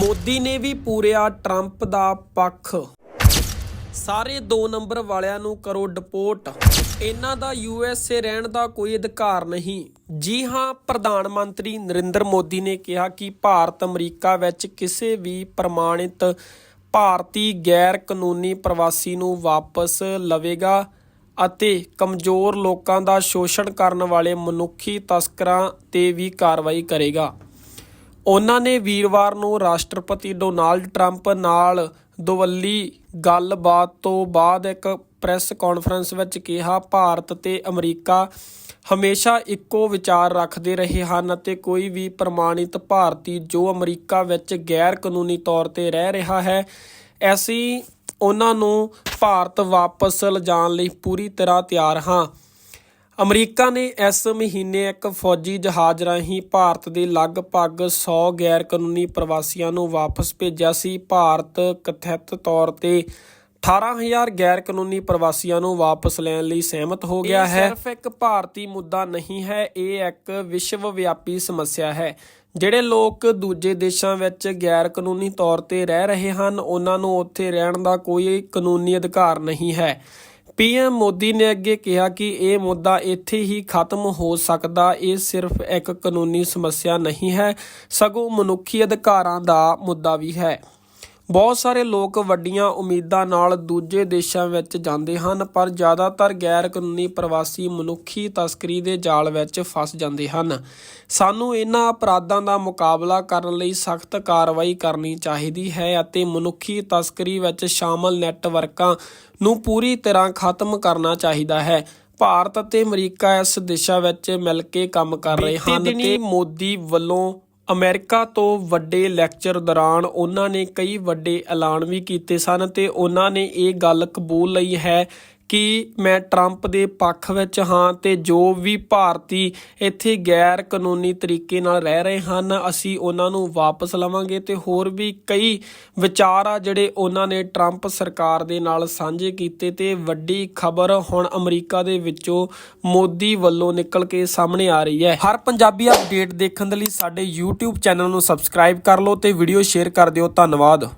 ਮੋਦੀ ਨੇ ਵੀ ਪੂਰਿਆ ਟਰੰਪ ਦਾ ਪੱਖ। ਸਾਰੇ 2 ਨੰਬਰ ਵਾਲਿਆਂ ਨੂੰ ਕਰੋ ਡਿਪੋਰਟ। ਇਹਨਾਂ ਦਾ ਯੂਐਸਏ ਰਹਿਣ ਦਾ ਕੋਈ ਅਧਿਕਾਰ ਨਹੀਂ। ਜੀ ਹਾਂ, ਪ੍ਰਧਾਨ ਮੰਤਰੀ ਨਰਿੰਦਰ ਮੋਦੀ ਨੇ ਕਿਹਾ ਕਿ ਭਾਰਤ ਅਮਰੀਕਾ ਵਿੱਚ ਕਿਸੇ ਵੀ ਪ੍ਰਮਾਣਿਤ ਭਾਰਤੀ ਗੈਰ ਕਾਨੂੰਨੀ ਪ੍ਰਵਾਸੀ ਨੂੰ ਵਾਪਸ ਲਵੇਗਾ ਅਤੇ ਕਮਜ਼ੋਰ ਲੋਕਾਂ ਦਾ ਸ਼ੋਸ਼ਣ ਕਰਨ ਵਾਲੇ ਮਨੁੱਖੀ ਤਸਕਰਾਂ ਤੇ ਵੀ ਕਾਰਵਾਈ ਕਰੇਗਾ। ਉਹਨਾਂ ਨੇ ਵੀਰਵਾਰ ਨੂੰ ਰਾਸ਼ਟਰਪਤੀ ਡੋਨਾਲਡ ਟਰੰਪ ਨਾਲ ਦੁਵੱਲੀ ਗੱਲਬਾਤ ਤੋਂ ਬਾਅਦ ਇੱਕ ਪ੍ਰੈਸ ਕਾਨਫਰੰਸ ਵਿੱਚ ਕਿਹਾ, ਭਾਰਤ ਤੇ ਅਮਰੀਕਾ ਹਮੇਸ਼ਾ ਇੱਕੋ ਵਿਚਾਰ ਰੱਖਦੇ ਰਹੇ ਹਨ ਅਤੇ ਕੋਈ ਵੀ ਪ੍ਰਮਾਣਿਤ ਭਾਰਤੀ ਜੋ ਅਮਰੀਕਾ ਵਿੱਚ ਗੈਰ ਕਾਨੂੰਨੀ ਤੌਰ ਤੇ ਰਹਿ ਰਿਹਾ ਹੈ, ਅਸੀਂ ਉਹਨਾਂ ਨੂੰ ਭਾਰਤ ਵਾਪਸ ਲਿਜਾਣ ਲਈ ਪੂਰੀ ਤਰ੍ਹਾਂ ਤਿਆਰ ਹਾਂ। ਅਮਰੀਕਾ ਨੇ ਇਸ ਮਹੀਨੇ ਇੱਕ ਫੌਜੀ ਜਹਾਜ਼ ਰਾਹੀਂ ਭਾਰਤ ਦੇ ਲਗਭਗ 100 ਗੈਰ ਕਾਨੂੰਨੀ ਪ੍ਰਵਾਸੀਆਂ ਨੂੰ ਵਾਪਸ ਭੇਜਿਆ ਸੀ। ਭਾਰਤ ਕਥਿਤ ਤੌਰ ਤੇ 18000 ਗੈਰ ਕਾਨੂੰਨੀ ਪ੍ਰਵਾਸੀਆਂ ਨੂੰ ਵਾਪਸ ਲੈਣ ਲਈ ਸਹਿਮਤ ਹੋ ਗਿਆ ਹੈ। ਸਿਰਫ ਇੱਕ ਭਾਰਤੀ ਮੁੱਦਾ ਨਹੀਂ ਹੈ ਇਹ ਇੱਕ ਵਿਸ਼ਵ ਵਿਆਪੀ ਸਮੱਸਿਆ ਹੈ। ਜਿਹੜੇ ਲੋਕ ਦੂਜੇ ਦੇਸ਼ਾਂ ਵਿੱਚ ਗੈਰ ਕਾਨੂੰਨੀ ਤੌਰ ਤੇ ਰਹਿ ਰਹੇ ਹਨ ਉਹਨਾਂ ਨੂੰ ਉੱਥੇ ਰਹਿਣ ਦਾ ਕੋਈ ਕਾਨੂੰਨੀ ਅਧਿਕਾਰ ਨਹੀਂ ਹੈ। ਪੀਐਮ ਮੋਦੀ ਨੇ ਅੱਗੇ ਕਿਹਾ ਕਿ ਇਹ ਮੁੱਦਾ ਇੱਥੇ ਹੀ ਖਤਮ ਹੋ ਸਕਦਾ, ਇਹ ਸਿਰਫ ਇੱਕ ਕਾਨੂੰਨੀ ਸਮੱਸਿਆ ਨਹੀਂ ਹੈ, ਸਗੋਂ ਮਨੁੱਖੀ ਅਧਿਕਾਰਾਂ ਦਾ ਮੁੱਦਾ ਵੀ ਹੈ। ਬਹੁਤ ਸਾਰੇ ਲੋਕ ਵੱਡੀਆਂ ਉਮੀਦਾਂ ਨਾਲ ਦੂਜੇ ਦੇਸ਼ਾਂ ਵਿੱਚ ਜਾਂਦੇ ਹਨ ਪਰ ਜ਼ਿਆਦਾਤਰ ਗੈਰ ਕਾਨੂੰਨੀ ਪ੍ਰਵਾਸੀ ਮਨੁੱਖੀ ਤਸਕਰੀ ਦੇ ਜਾਲ ਵਿੱਚ ਫਸ ਜਾਂਦੇ ਹਨ। ਸਾਨੂੰ ਇਹਨਾਂ ਅਪਰਾਧਾਂ ਦਾ ਮੁਕਾਬਲਾ ਕਰਨ ਲਈ ਸਖਤ ਕਾਰਵਾਈ ਕਰਨੀ ਚਾਹੀਦੀ ਹੈ ਅਤੇ ਮਨੁੱਖੀ ਤਸਕਰੀ ਵਿੱਚ ਸ਼ਾਮਲ ਨੈਟਵਰਕਾਂ ਨੂੰ ਪੂਰੀ ਤਰ੍ਹਾਂ ਖਤਮ ਕਰਨਾ ਚਾਹੀਦਾ ਹੈ। ਭਾਰਤ ਅਤੇ ਅਮਰੀਕਾ ਇਸ ਦਿਸ਼ਾ ਵਿੱਚ ਮਿਲ ਕੇ ਕੰਮ ਕਰ ਰਹੇ ਹਨ ਤੇ ਮੋਦੀ ਵੱਲੋਂ ਅਮਰੀਕਾ ਤੋਂ ਵੱਡੇ ਲੈਕਚਰ ਦੌਰਾਨ ਉਹਨਾਂ ਨੇ ਕਈ ਵੱਡੇ ਐਲਾਨ ਵੀ ਕੀਤੇ ਸਨ ਤੇ ਉਹਨਾਂ ਨੇ ਇਹ ਗੱਲ ਕਬੂਲ ਲਈ ਹੈ ਕਿ ਮੈਂ ਟਰੰਪ ਦੇ ਪੱਖ ਵਿੱਚ ਹਾਂ ਤੇ ਜੋ ਵੀ ਭਾਰਤੀ ਇੱਥੇ ਗੈਰ ਕਾਨੂੰਨੀ ਤਰੀਕੇ ਨਾਲ ਰਹਿ ਰਹੇ ਹਨ, ਅਸੀਂ ਉਹਨਾਂ ਨੂੰ ਵਾਪਸ ਲਵਾਂਗੇ। ਤੇ ਹੋਰ ਵੀ ਕਈ ਵਿਚਾਰ ਆ ਜਿਹੜੇ ਉਹਨਾਂ ਨੇ ਟਰੰਪ ਸਰਕਾਰ ਦੇ ਨਾਲ ਸਾਂਝੇ ਕੀਤੇ ਤੇ ਵੱਡੀ ਖਬਰ ਹੁਣ ਅਮਰੀਕਾ ਦੇ ਵਿੱਚੋਂ ਮੋਦੀ ਵੱਲੋਂ ਨਿਕਲ ਕੇ ਸਾਹਮਣੇ ਆ ਰਹੀ ਹੈ। ਹਰ ਪੰਜਾਬੀ ਅਪਡੇਟ ਦੇਖਣ ਦੇ ਲਈ ਸਾਡੇ YouTube ਚੈਨਲ ਨੂੰ ਸਬਸਕ੍ਰਾਈਬ ਕਰ ਲਓ ਤੇ ਵੀਡੀਓ ਸ਼ੇਅਰ ਕਰ ਦਿਓ। ਧੰਨਵਾਦ।